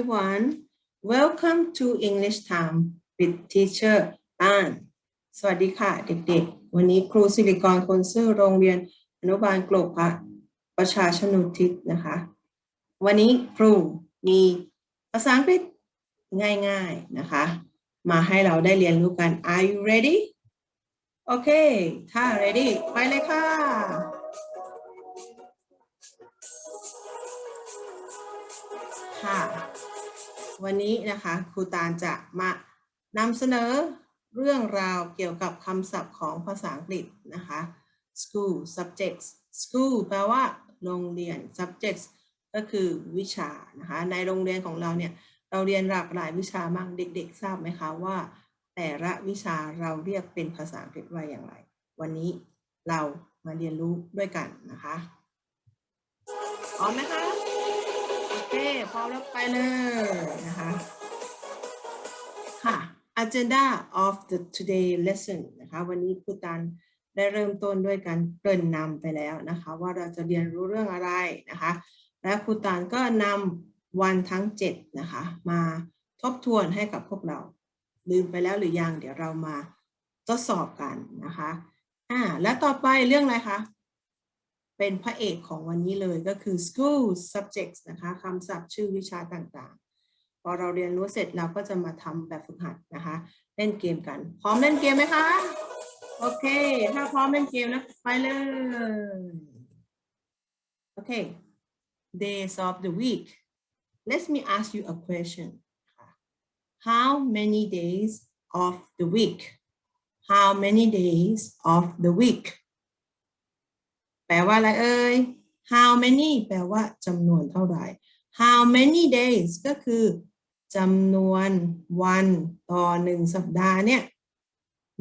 everyone welcome to English time with teacher Tan สวัสดีค่ะเด็กๆ วันนี้ครูสิริกรคนซื่อโรงเรียนอนุบาลกลกพระประชาชนุทิศนะคะ วันนี้ครูมีภาษาอังกฤษง่ายๆนะคะ มาให้เราได้เรียนรู้กัน Are you ready โอเค ถ้า ready ไปเลยค่ะ ค่ะ วันนี้นะคะครูตาลจะมานำเสนอเรื่องราวเกี่ยวกับคำศัพท์ของภาษาอังกฤษนะคะ school subjects school แปลว่าโรงเรียน subjects ก็คือวิชานะคะ ในโรงเรียนของเราเนี่ย เราเรียนหลากหลายวิชามากเด็ก ๆ ทราบไหมคะว่า แต่ละวิชาเราเรียกเป็นภาษาอังกฤษว่าอย่างไร วันนี้เรามาเรียนรู้ด้วยกันนะคะพร้อมไหมคะ เคพร้อมแล้วไปเลยนะคะ ค่ะ agenda of the today lesson นะคะ วันนี้ครูตันได้เริ่มต้นด้วยการเกริ่นนำไปแล้วนะคะ ว่าเราจะเรียนรู้เรื่องอะไรนะคะ และครูตานก็นำวันทั้ง 7 นะคะ มาทบทวนให้กับพวกเรา ลืมไปแล้วหรือยัง เดี๋ยวเรามาทดสอบกันนะคะอ่าและต่อไปเรื่องอะไรคะ เป็นพระเอกของวันนี้เลยก็คือ school subjects นะคะคำศัพท์ชื่อวิชาต่างๆ พอเราเรียนรู้เสร็จเราก็จะมาทำแบบฝึกหัดนะคะ เล่นเกมกัน พร้อมเล่นเกมไหมคะ โอเค ถ้าพร้อมเล่นเกมนะไปเลย โอเค days of the week let me ask you a question how many days of the week how many days of the week แปลว่าอะไรเอ่ย how many แปลว่าจำนวนเท่าไหร่ how many days ก็คือจำนวนวันต่อหนึ่งสัปดาห์เนี่ย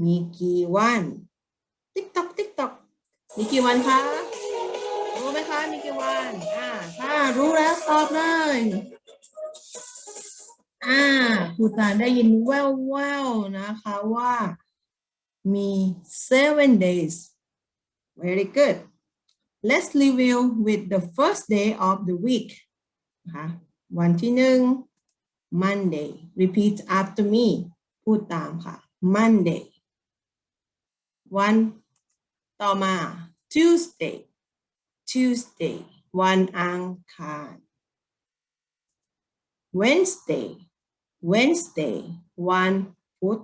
มีกี่วัน ติ๊กตอกติ๊กตอกมีกี่วันคะ รู้ไหมคะ มีกี่วัน อ่า ถ้ารู้แล้วตอบเลย อ่าครูตาได้ยินแววๆนะคะว่ามี seven days very good let's review with the first day of the week นะคะวันที่หนึ่ง Monday repeat after me พูดตามค่ะ Monday วันต่อมา Tuesday Tuesday วันอังคาร Wednesday Wednesday วันพุธ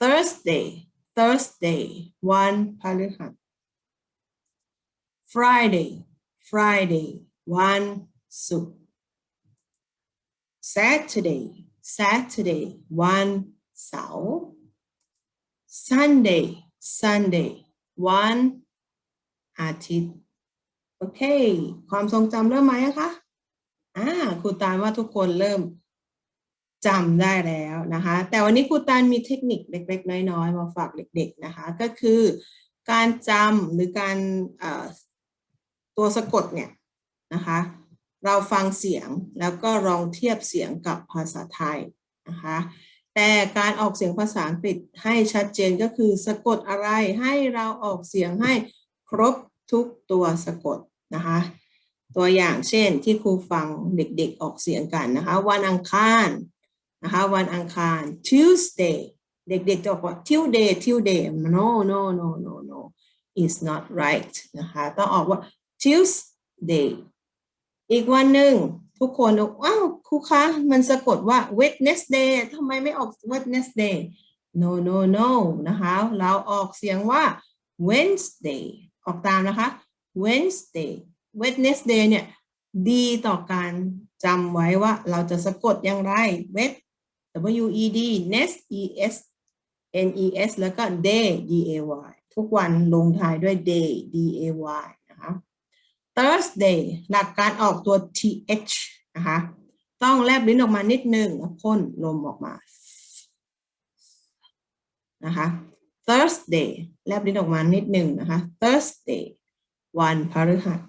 Thursday Thursday วันพฤหัส Friday Friday วันศุกร์ Saturday Saturday วันเสาร์ Sunday Sunday วันอาทิตย์ โอเค ความทรงจำเริ่มไหมคะอ่าครูตานว่าทุกคนเริ่มจำได้แล้วนะคะ แต่วันนี้ครูตานมีเทคนิคเล็ก ๆ น้อย ๆ มาฝากเด็ก ๆ นะคะ ก็คือการจำหรือการ ตัวสะกดเนี่ยนะคะ เราฟังเสียงแล้วก็ลองเทียบเสียงกับภาษาไทยนะคะ แต่การออกเสียงภาษาอังกฤษให้ชัดเจนก็คือสะกดอะไรให้เราออกเสียงให้ครบทุกตัวสะกดนะคะ ตัวอย่างเช่นที่ครูฟังเด็กๆออกเสียงกันนะคะ วันอังคารนะคะวันอังคาร Tuesday เด็กๆจะบอกว่า Tuesday Tuesday no no no no no is not right นะคะ ต้องออกว่า Tuesday อีกวันหนึ่งทุกคนอกว้าวครูคะมันสะกดว่า Wednesday ทำไมไม่ออก Wednesday no no no นะคะ เราออกเสียงว่า Wednesday ออกตามนะคะ Wednesday Wednesday เนี่ย ดีต่อการจำไว้ว่าเราจะสะกดอย่างไร Wed W E D nest E S N E S แล้วก็ day D A Y ทุกวันลงท้ายด้วย day D A Y นะคะ Thursday หลักการออกตัว th นะคะ ต้องแลบลิ้นออกมานิดนึงแล้วพ่นลมออกมา นะคะ Thursday แลบลิ้นออกมานิดหนึ่งนะคะ Thursday วันพฤหัส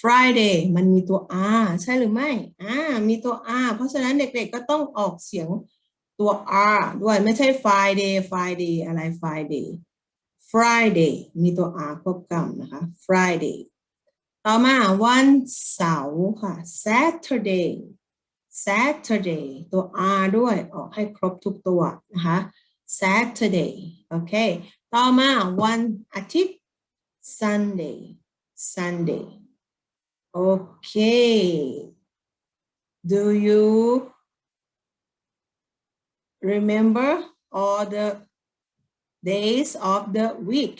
Friday มันมีตัว R ใช่หรือไม่อ่ามีตัว R เพราะฉะนั้นเด็กๆก็ต้องออกเสียงตัว R ด้วยไม่ใช่ Friday Friday อะไร Friday Friday มีตัว R ควบกำนะคะ Friday ต่อมาวันเสาร์ค่ะ Saturday Saturday ตัว R ด้วยออกให้ครบทุกตัวนะคะ Saturday โอเค ต่อมาวันอาทิตย์ Sunday Sunday โอเค Do you remember all the days of the week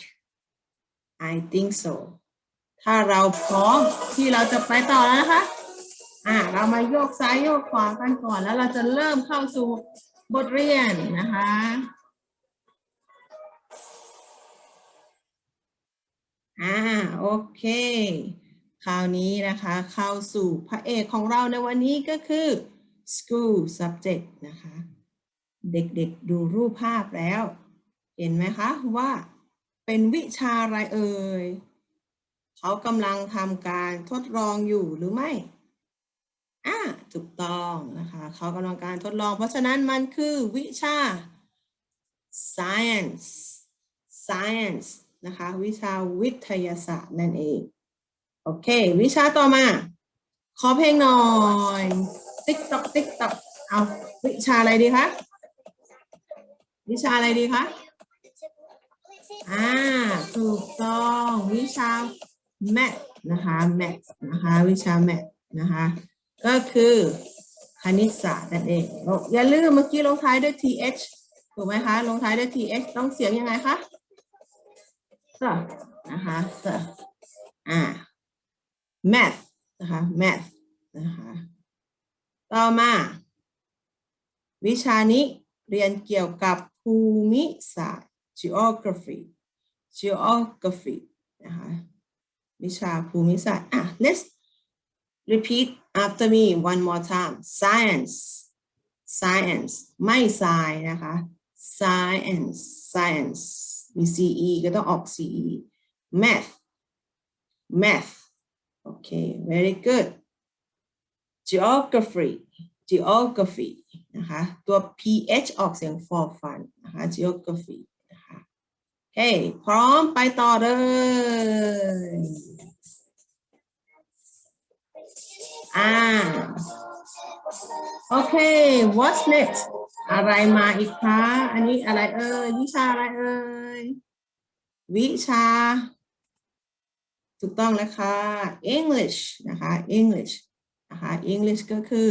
I think so ถ้าเราพร้อมที่เราจะไปต่อแล้วนะคะ อ่า เรามาโยกซ้ายโยกขวากันก่อนแล้วเราจะเริ่มเข้าสู่บทเรียนนะคะอ่าโอเค คราวนี้นะคะเข้าสู่พระเอกของเราในวันนี้ก็คือ school subject นะคะ เด็กๆดูรูปภาพแล้ว เห็นไหมคะว่าเป็นวิชาอะไรเอ่ย เขากำลังทำการทดลองอยู่หรือไม่อ่าถูกต้องนะคะเขากำลังการทดลอง เพราะฉะนั้นมันคือวิชา science science นะคะวิชาวิทยาศาสตร์นั่นเอง โอเค วิชาต่อมา ขอเพลงหน่อย ติ๊กตอกติ๊กตอกเอาวิชาอะไรดีคะ วิชาอะไรดีคะ อ่า ถูกต้อง วิชา math นะคะ math นะคะวิชา math นะคะก็คือคณิตศาสตร์นั่นเอง อย่าลืมเมื่อกี้ลงท้ายด้วย th ถูกไหมคะ ลงท้ายด้วย th ต้องเสียงยังไงคะ s นะคะ s อ่า math นะคะ math นะคะต่อมา วิชานี้เรียนเกี่ยวกับภูมิศาสตร์ geography geography นะคะ วิชาภูมิศาสตร์อ่ะ let's repeat after me one more time science science ไม่ sci นะคะ science science มี ce ก็ต้องออก ce math math โอเค very good geography geography นะคะ ตัว ph ออกเสียง for fun นะคะ geography นะคะ โอ เค พร้อมไปต่อเลย อ่า โอเค what's next อะไรมาอีกคะ อันนี้อะไรเอ่ย วิชาอะไรเอ่ย วิชา ถูกต้องนะคะ English นะคะ English นะคะ English ก็คือ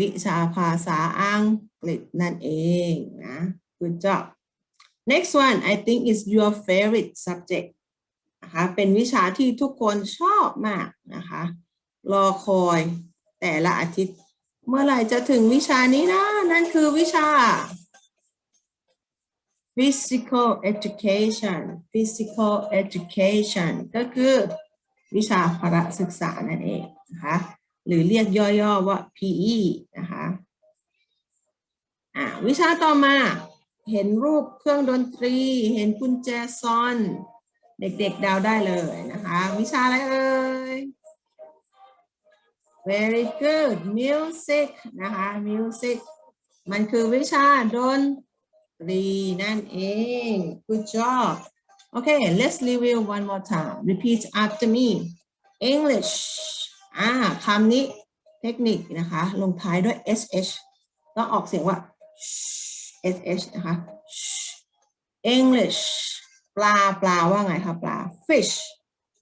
วิชาภาษาอังกฤษนั่นเองนะ good job next one I think is your favorite subject นะคะเป็นวิชาที่ทุกคนชอบมากนะคะรอคอยแต่ละอาทิตย์ เมื่อไหร่จะถึงวิชานี้นะ นั่นคือวิชา physical education physical education ก็คือวิชาพละศึกษานั่นเองนะคะหรือเรียกย่อๆว่า PE นะคะอ่าวิชาต่อมา เห็นรูปเครื่องดนตรี เห็นกุญแจซอน เด็กๆเดาวได้เลยนะคะ วิชาอะไรเอ่ย very good music นะคะ music มันคือวิชาดนตรีนั่นเอง good job okay let's review one more time repeat after me English อ่าคำนี้เทคนิคนะคะ ลงท้ายด้วย sh ต้องออกเสียงว่า sh นะคะ English ปลาปลาว่าไงคะปลา fish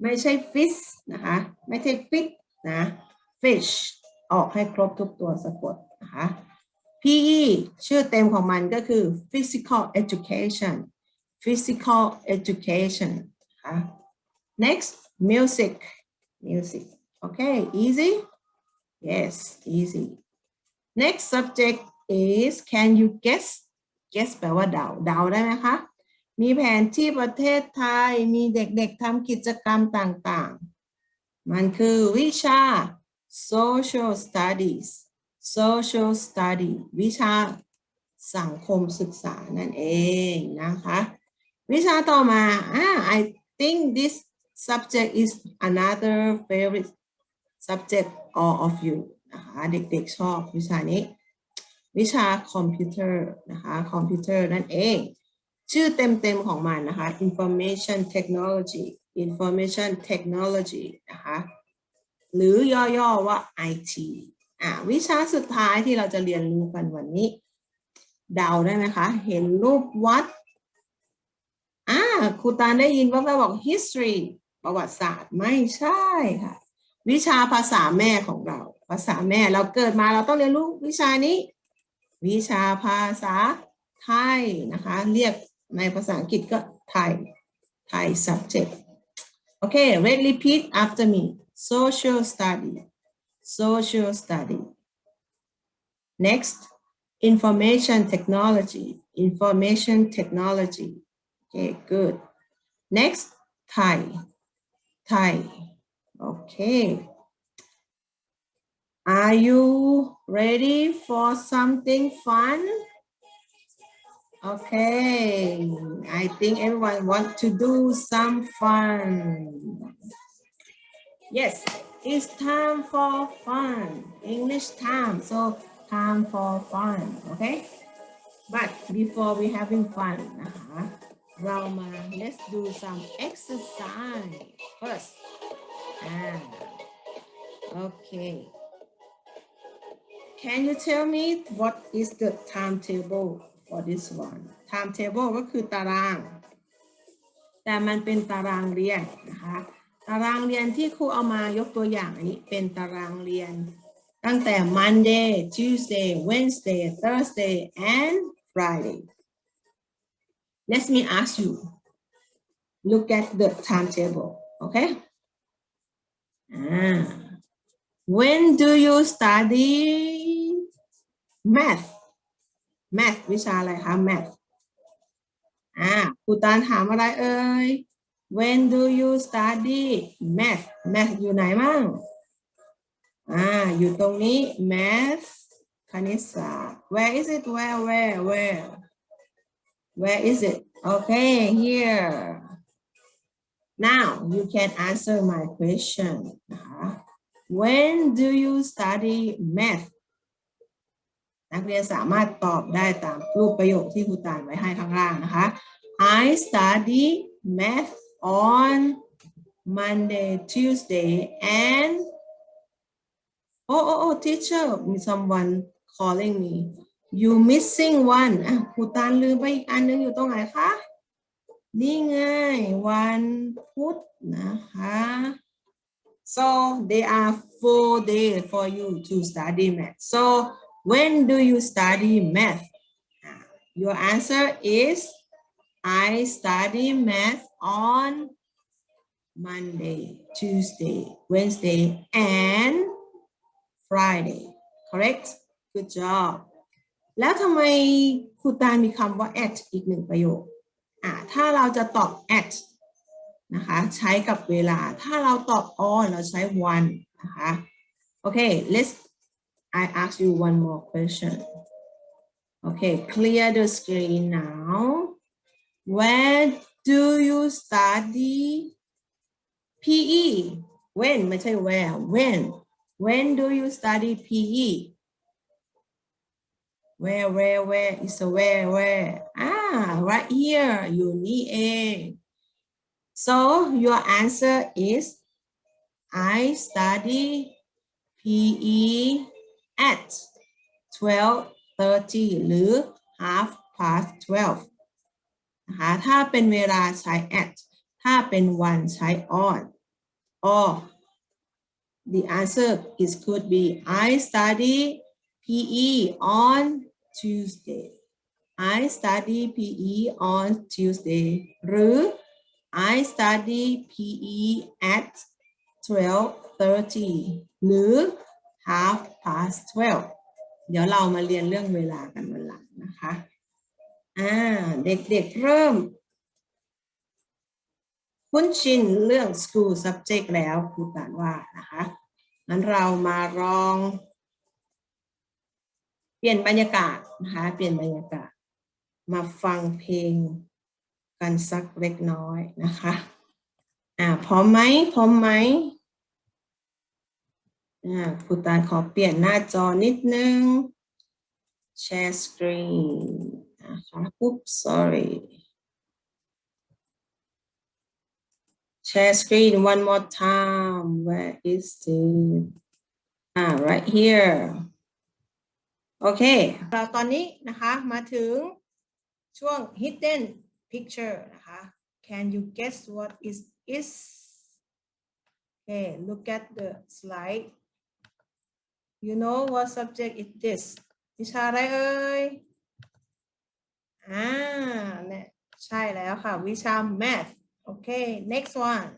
ไม่ใช่ fish นะคะ ไม่ใช่ fish นะ fish ออกให้ครบทุกตัวสะกดนะคะ PE ชื่อเต็มของมันก็คือ physical education physical education นะคะ next music music okay easy yes easy next subject is can you guess guess แปลว่าเดา เดาได้ไหมคะ มีแผนที่ประเทศไทย มีเด็กๆทำกิจกรรมต่างๆ มันคือวิชา social studies social study วิชาสังคมศึกษานั่นเองนะคะ วิชาต่อมาอ่า I think this subject is another favorite subject all of you นะคะ เด็กๆชอบวิชานี้ วิชาคอมพิวเตอร์นะคะคอมพิวเตอร์นั่นเอง ชื่อเต็มๆของมันนะคะ information technology information technology นะคะหรือย่อๆว่า IT อ่าวิชาสุดท้ายที่เราจะเรียนรู้กันวันนี้ เดาได้ไหมคะ เห็นรูปวัดอ่าครูตาได้ยินว่าแม่บอก history ประวัติศาสตร์ไม่ใช่ค่ะ วิชาภาษาแม่ของเรา ภาษาแม่เราเกิดมาเราต้องเรียนรู้วิชานี้ วิชาภาษาไทยนะคะ เรียกในภาษาอังกฤษก็ไทยไทย subject โอเค read repeat after me social study social study next information technology information technology okay good next Thai Thai okay Are you ready for something fun? Okay, I think everyone wants to do some fun. Yes, it's time for fun, English time, so time for fun, okay? But before we having fun, uh -huh, Rama, let's do some exercise first. Ah, okay. Can you tell me what is the timetable for this one timetable ก็คือตาราง แต่มันเป็นตารางเรียนนะคะ ตารางเรียนที่ครูเอามายกตัวอย่างอันนี้เป็นตารางเรียน ตั้งแต่ Monday Tuesday Wednesday Thursday and Friday let me ask you look at the timetable okay ah when do you study math math วิชาอะไรคะ math อ่าครูตาลถามอะไรเอ่ย when do you study math math อยู่ไหนมั่งอ่าอยู่ตรงนี้ math คณิตศาสตร์ where is it where where where where is it okay here now you can answer my question นะคะ when do you study math นักเรียนสามารถตอบได้ตามรูปประโยคที่ครูตานไว้ให้ข้างล่างนะคะ I study math on Monday Tuesday and oh oh oh teacher someone calling me you missing one อะครูตานลืมไปอีกอันนึงอยู่ตรงไหนคะ นี่ไงวันพุธนะคะ so there are four days for you to study math so when do you study math? Your answer is I study math on Monday, Tuesday, Wednesday, and Friday. Correct? Good job. แล้วทำไมครูตามีคำว่า at อีกหนึ่งประโยคอ่าถ้าเราจะตอบ at นะคะใช้กับเวลา ถ้าเราตอบ on เราใช้ one นะคะ โอเค let's I ask you one more question. Okay, clear the screen now. Where do you study PE? When, I where, when? When do you study PE? Where, where, where? It's a where, where? Ah, right here, you need A. So your answer is, I study PE at 12:30 หรือ half past 12 นะคะ ถ้าเป็นเวลาใช้ at ถ้าเป็นวันใช้ on or the answer is could be I study PE on Tuesday I study PE on Tuesday หรือ I study PE at 12:30 หรือ half past 12 เดี๋ยวเรามาเรียนเรื่องเวลากันวันหลังนะคะอ่าเด็กๆเริ่ม คุ้นชินเรื่อง school subject แล้วครูตานว่านะคะงั้นเรามาลอง เปลี่ยนบรรยากาศนะคะ เปลี่ยนบรรยากาศ มาฟังเพลงกันสักเล็กน้อยนะคะ อ่าพร้อมไหมพร้อมไหม ครูตาลขอเปลี่ยนหน้าจอนิดนึง share screen นะคะ oops sorry share screen one more time where is it ah right here โอเค เราตอนนี้นะคะมาถึงช่วง hidden picture นะคะ can you guess what is is okay look at the slide you know what subject is this วิชาอะไรเอ่ย อ่าเนี่ยใช่แล้วค่ะ วิชา math โอเค next one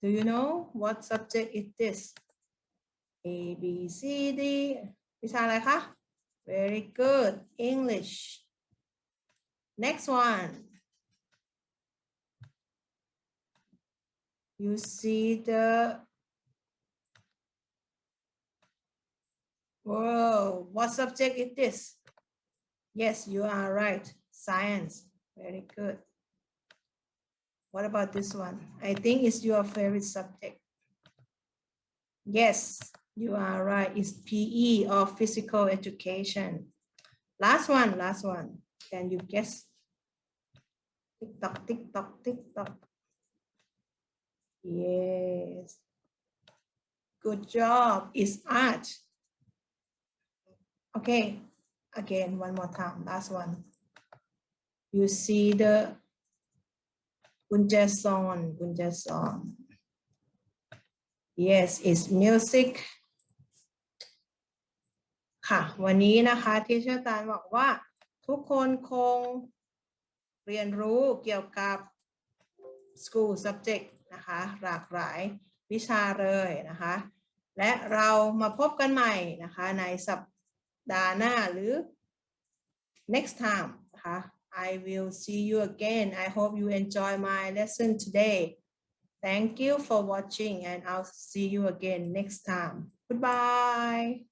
do you know what subject is this A B C D วิชาอะไรคะ very good English next one you see the Whoa, what subject is this? Yes, you are right. Science. Very good. What about this one? I think it's your favorite subject. Yes, you are right. It's PE or physical education. Last one, last one. Can you guess? Tick tock, tick tock, tick tock. Yes. Good job. It's art. Okay, again, one more time, last one. You see the Gunjason, Gunjason. Yes, it's music. ค่ะ วันนี้นะคะที่เชอร์ตานบอกว่า ทุกคนคงเรียนรู้เกี่ยวกับ school subject นะคะ หลากหลายวิชาเลยนะคะ และเรามาพบกันใหม่นะคะในสัป ดาห์หน้าหรือ next time นะคะ I will see you again I hope you enjoy my lesson today thank you for watching and I'll see you again next time goodbye